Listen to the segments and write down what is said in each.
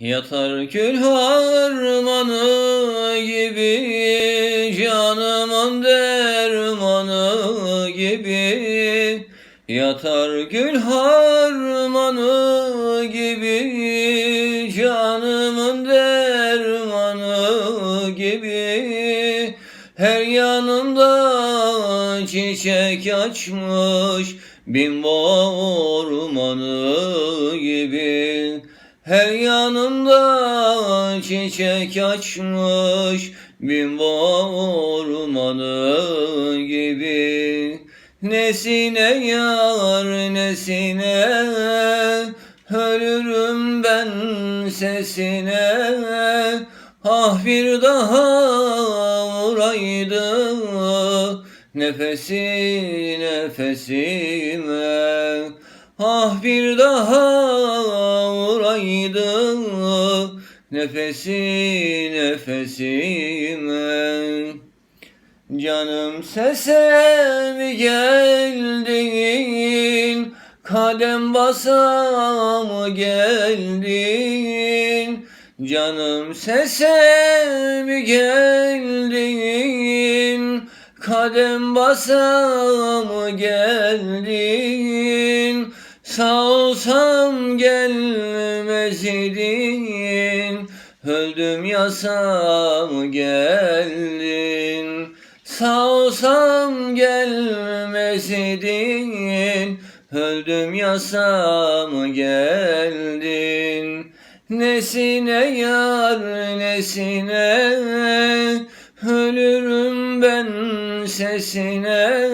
Yatar gül harmanı gibi Canımın dermanı gibi. Yatar gül harmanı gibi Canımın dermanı gibi. Her yanında çiçek açmış Bin ormanı gibi her yanında çiçek açmış bin ormanı gibi. Nesine yar nesine ölürüm ben sesine. Ah bir daha vuraydı nefesi nefesime. Ah bir daha nefesi nefesime Canım sese mi geldin? Kadem basa mı geldin? Canım sese mi geldin? Kadem basa mı geldin? Sağ olsam gelmez idin Öldüm yasam geldin. Sağ olsam gelmez idin Öldüm yasam geldin. Nesine yar nesine Ölürüm ben sesine.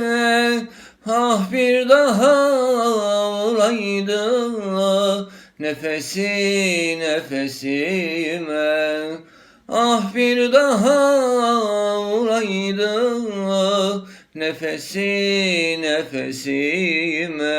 Ah bir daha olaydı nefesi nefesime. Ah bir daha olaydı nefesi nefesime